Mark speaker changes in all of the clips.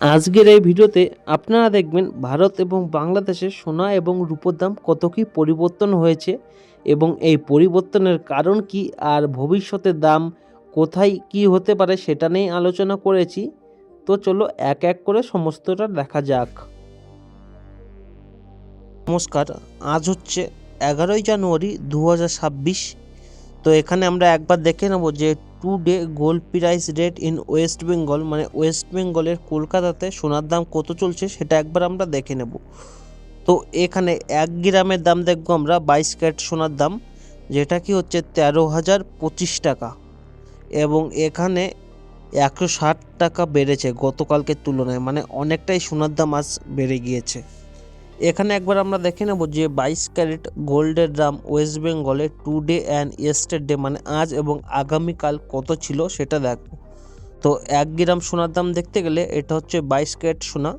Speaker 1: আজকের এই ভিডিওতে আপনারা দেখবেন ভারত এবং বাংলাদেশে সোনা এবং রূপোর দাম কত কি পরিবর্তন হয়েছে এবং এই পরিবর্তনের কারণ কি আর ভবিষ্যতে দাম কোথায় কি হতে পারে সেটা নিয়ে আলোচনা করেছি। তো চলো এক এক করে সমস্তটা দেখা যাক। নমস্কার, আজ হচ্ছে এগারোই জানুয়ারি দু হাজার ছাব্বিশ। তো এখানে আমরা একবার দেখে নেব যে today gold price rate in West Bengal মানে ওয়েস্ট বেঙ্গলের কলকাতাতে সোনার দাম কত চলছে সেটা একবার আমরা দেখে নেব। তো এখানে এক গ্রামের দাম দেখব আমরা, বাইশ ক্যারেট সোনার দাম, যেটা কি হচ্ছে তেরো হাজার পঁচিশ টাকা। এবং এখানে একশো ষাট টাকা বেড়েছে গতকালকের তুলনায় মানে অনেকটাই সোনার দাম আজ বেড়ে গিয়েছে। এখানে একবার আমরা দেখে নেব যে বাইশ ক্যারেট গোল্ডের দাম ওয়েস্ট বেঙ্গলে টু ডে অ্যান্ড ইয়েস্টারডে মানে আজ এবং আগামীকাল কত ছিল সেটা দেখব তো এক গ্রাম সোনার দাম দেখতে গেলে এটা হচ্ছে বাইশ ক্যারেট সোনা।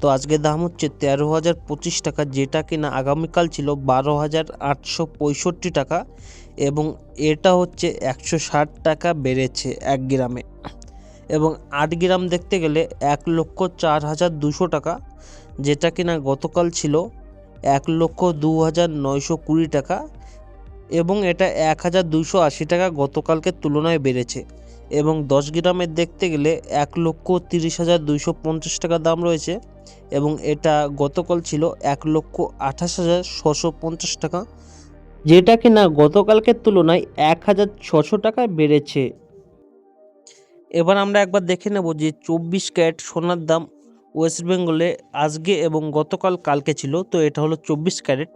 Speaker 1: তো আজকে দাম হচ্ছে তেরো হাজার পঁচিশ টাকা, যেটা কিনা আগামীকাল ছিল বারো হাজার আটশো পঁয়ষট্টি টাকা এবং এটা হচ্ছে একশো ষাট টাকা বেড়েছে এক গ্রামে। এবং আট গ্রাম দেখতে গেলে এক লক্ষ চার হাজার দুশো টাকা। যেটা কিনা গতকাল ছিল এক লক্ষ দু হাজার নয়শো কুড়ি টাকা এবং এটা এক হাজার দুশো আশি টাকা গতকালকের তুলনায় বেড়েছে এবং দশ গ্রামের দেখতে গেলে এক লক্ষ তিরিশ হাজার দুইশো পঞ্চাশ টাকা দাম রয়েছে এবং এটা গতকাল ছিল এক লক্ষ আঠাশ হাজার ছশো পঞ্চাশ টাকা, যেটা কিনা গতকালকের তুলনায় এক হাজার ছশো টাকা বেড়েছে। এবার আমরা একবার দেখে নেব যে চব্বিশ ক্যারেট সোনার দাম ওয়েস্ট বেঙ্গলে আজকে এবং গতকাল কালকে ছিল, তো এটা হলো চব্বিশ ক্যারেট।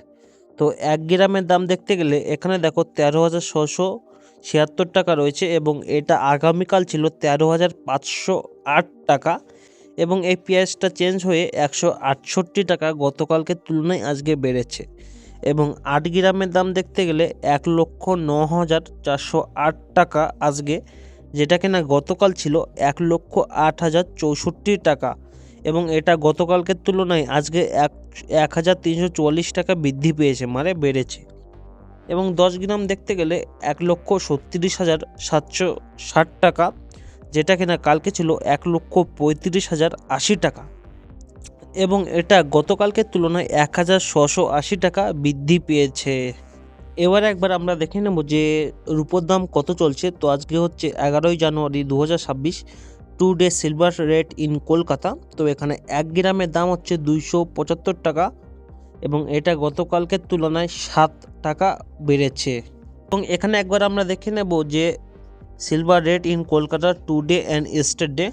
Speaker 1: তো এক গ্রামের দাম দেখতে গেলে এখানে দেখো তেরো হাজার ছশো ছিয়াত্তর টাকা রয়েছে এবং এটা আগামীকাল ছিল তেরো হাজার পাঁচশো আট টাকা এবং এই পেঁয়াজটা চেঞ্জ হয়ে একশো আটষট্টি টাকা গতকালকের তুলনায় আজকে বেড়েছে এবং আট গ্রামের দাম দেখতে গেলে এক লক্ষ ন হাজার চারশো আট টাকা আজকে, যেটা কিনা গতকাল ছিল এক লক্ষ আট হাজার চৌষট্টি টাকা এবং এটা গতকালকের তুলনায় আজকে এক এক হাজার তিনশো চুয়াল্লিশ টাকা বৃদ্ধি পেয়েছে মানে বেড়েছে। এবং দশ গ্রাম দেখতে গেলে এক লক্ষ ছত্রিশ হাজার সাতশো ষাট টাকা, যেটা কিনা কালকে ছিল এক লক্ষ পঁয়ত্রিশ হাজার আশি টাকা। এবং এটা গতকালকের তুলনায় এক হাজার ছশো আশি টাকা বৃদ্ধি পেয়েছে। এবার একবার আমরা দেখে নেব যে রূপোর দাম কত চলছে। তো আজকে হচ্ছে এগারোই জানুয়ারি দু হাজার ছাব্বিশ today silver rate in Kolkata তো এখানে এক গ্রামের দাম হচ্ছে দুইশো পঁচাত্তর টাকা এবং এটা গতকালকের তুলনায় সাত টাকা বেড়েছে। এবং এখানে একবার আমরা দেখে নেব যে silver rate in Kolkata today and day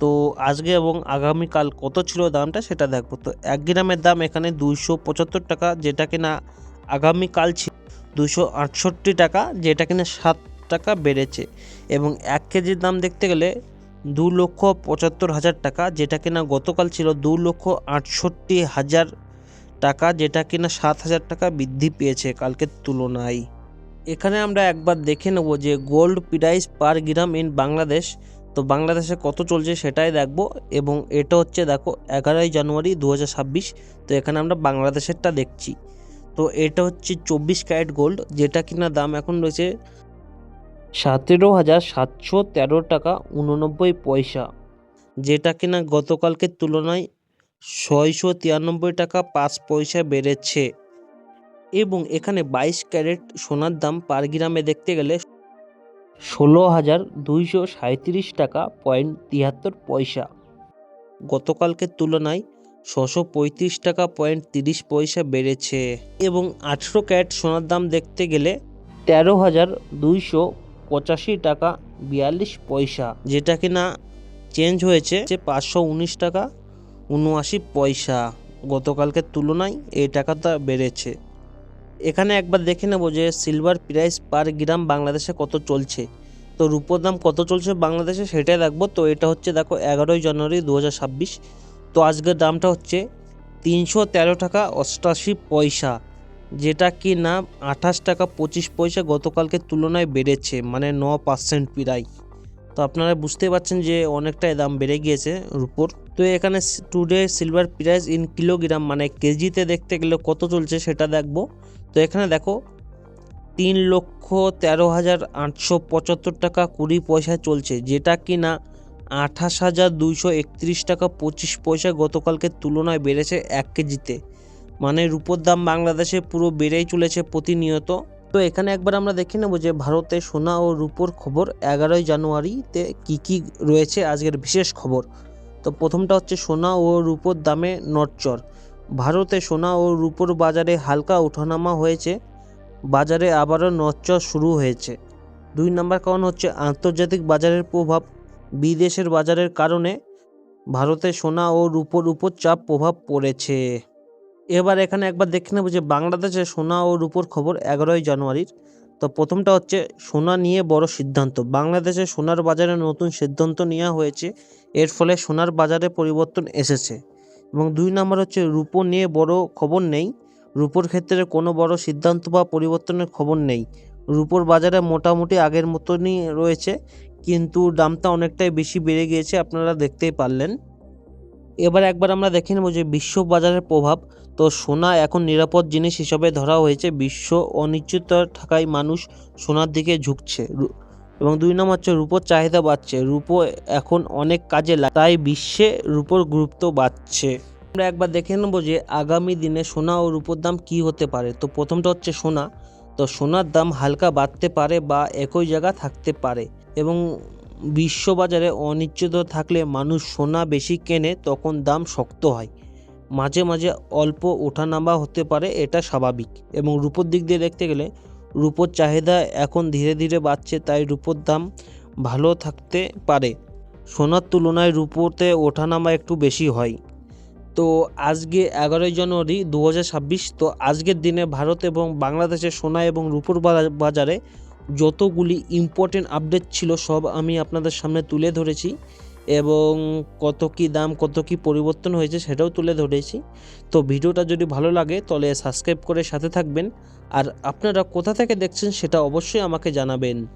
Speaker 1: তো আজকে এবং আগামীকাল কত ছিল দামটা সেটা দেখব। তো এক গ্রামের দাম এখানে দুইশো পঁচাত্তর টাকা, যেটা কিনা আগামীকাল ছিল দুশো আটষট্টি টাকা, যেটা কিনা সাত টাকা বেড়েছে। এবং এক কেজির দাম দেখতে গেলে দু লক্ষ পঁচাত্তর হাজার টাকা, যেটা কিনা গতকাল ছিল দু লক্ষ আটষট্টি হাজার টাকা, যেটা কিনা সাত হাজার টাকা বৃদ্ধি পেয়েছে কালকের তুলনায়। এখানে আমরা একবার দেখে নেব যে gold price per gram in Bangladesh, তো বাংলাদেশে কত চলছে সেটাই দেখব, এবং এটা হচ্ছে দেখো এগারোই জানুয়ারি দু হাজার ছাব্বিশ, তো এখানে আমরা বাংলাদেশেরটা দেখছি। তো এটা হচ্ছে চব্বিশ ক্যারেট গোল্ড, যেটা কিনা দাম এখন রয়েছে সতেরো হাজার সাতশো তেরো টাকা উননব্বই পয়সা, যেটা কিনা গতকালকের তুলনায় ছয়শো তিরানব্বই টাকা পাঁচ পয়সা বেড়েছে। এবং এখানে বাইশ ক্যারেট সোনার দাম পার গ্রামে দেখতে গেলে ষোলো হাজার দুইশো সাঁত্রিশ টাকা পয়েন্ট তিয়াত্তর পয়সা গতকালকের তুলনায় ছশো পঁয়ত্রিশ টাকা পয়েন্ট তিরিশ পয়সা বেড়েছে। এবং আঠেরো ক্যারেট সোনার দাম দেখতে গেলে তেরো হাজার দুইশো পঁচাশি টাকা বিয়াল্লিশ পয়সা। যেটা কিনা চেঞ্জ হয়েছে যে পাঁচশো উনিশ টাকা উনআশি পয়সা। গতকালকের তুলনায় এই টাকাটা বেড়েছে। এখানে একবার দেখে নেব যে সিলভার প্রাইস পার গ্রাম বাংলাদেশে কত চলছে। তো রূপোর দাম কত চলছে বাংলাদেশে সেটাই রাখব তো এটা হচ্ছে দেখো এগারোই জানুয়ারি দু হাজার ছাব্বিশ। তো আজকের দামটা হচ্ছে তিনশো তেরো টাকা অষ্টাশি পয়সা। যেটা কি না আঠাশ টাকা পঁচিশ পয়সা গতকালকের তুলনায় বেড়েছে মানে ন পার্সেন্ট প্রায়। তো আপনারা বুঝতে পারছেন যে অনেকটাই দাম বেড়ে গিয়েছে রুপোর তো এখানে today silver price in kilogram মানে কেজিতে দেখতে গেলে কত চলছে সেটা দেখব। তো এখানে দেখো, তিন লক্ষ তেরো হাজার আটশো পঁচাত্তর টাকা কুড়ি পয়সা চলছে, যেটা কি না আঠাশ হাজার দুইশো একত্রিশ টাকা পঁচিশ পয়সা গতকালকের তুলনায় বেড়েছে এক কেজিতে। মানে রূপোর দাম বাংলাদেশে পুরো বেড়েই চলেছে প্রতিনিয়ত। তো এখানে একবার আমরা দেখে নেব যে ভারতে সোনা ও রূপোর খবর এগারোই জানুয়ারিতে কি কি রয়েছে আজকের বিশেষ খবর। তো প্রথমটা হচ্ছে সোনা ও রূপোর দামে নড়চড়। ভারতে সোনা ও রূপোর বাজারে হালকা ওঠানামা হয়েছে, বাজারে আবারও নড়চড় শুরু হয়েছে। দুই নম্বর কারণ হচ্ছে আন্তর্জাতিক বাজারের প্রভাব, বিদেশের বাজারের কারণে ভারতে সোনা ও রূপোর উপর চাপ প্রভাব পড়েছে। এবার এখানে একবার দেখে নেব যে বাংলাদেশে সোনা ও রূপোর খবর এগারোই জানুয়ারির। তো প্রথমটা হচ্ছে সোনা নিয়ে বড় সিদ্ধান্ত। বাংলাদেশে সোনার বাজারে নতুন সিদ্ধান্ত নেওয়া হয়েছে। এর ফলে সোনার বাজারে পরিবর্তন এসেছে। এবং দুই নম্বর হচ্ছে রূপো নিয়ে বড় খবর নেই। রূপোর ক্ষেত্রে কোনো বড় সিদ্ধান্ত বা পরিবর্তনের খবর নেই। রূপোর বাজারে মোটামুটি আগের মতনই রয়েছে। কিন্তু দামটা অনেকটাই বেশি বেড়ে গিয়েছে, আপনারা দেখতেই পারলেন। এবার একবার আমরা দেখে নেব যে বিশ্ব বাজারের প্রভাব। তো সোনা এখন নিরাপদ জিনিস হিসাবে ধরা হয়েছে। বিশ্ব অনিশ্চিত থাকায় মানুষ সোনার দিকে ঝুঁকছে। এবং দুই নম্বর হচ্ছে রূপোর চাহিদা বাড়ছে। রূপো এখন অনেক কাজে লাগে তাই বিশ্বে রূপোর গুরুত্ব বাড়ছে। আমরা একবার দেখে নেব যে আগামী দিনে সোনা ও রূপোর দাম কি হতে পারে। তো প্রথমটা হচ্ছে সোনা। তো সোনার দাম হালকা বাড়তে পারে বা একই জায়গা থাকতে পারে। এবং বিশ্ববাজারে অনিশ্চিত থাকলে মানুষ সোনা বেশি কেনে, তখন দাম শক্ত হয়। মাঝে মাঝে অল্প ওঠানামা হতে পারে, এটা স্বাভাবিক। এবং রূপোর দিক দিয়ে দেখতে গেলে, রূপোর চাহিদা এখন ধীরে ধীরে বাড়ছে, তাই রূপোর দাম ভালো থাকতে পারে। সোনার তুলনায় রূপোতে ওঠানামা একটু বেশি হয়। তো আজকে এগারোই জানুয়ারি দু হাজার ছাব্বিশ, তো আজকের দিনে ভারত এবং বাংলাদেশের সোনা এবং রূপোর বাজারে যতগুলি ইম্পর্টেন্ট আপডেট ছিল, সব আমি আপনাদের সামনে তুলে ধরেছি। এবং কত কি দাম, কত কি পরিবর্তন হয়েছে সেটাও তুলে ধরেছি। তো ভিডিওটা যদি ভালো লাগে তাহলে সাবস্ক্রাইব করে সাথে থাকবেন। আর আপনারা কোথা থেকে দেখছেন সেটা অবশ্যই আমাকে জানাবেন।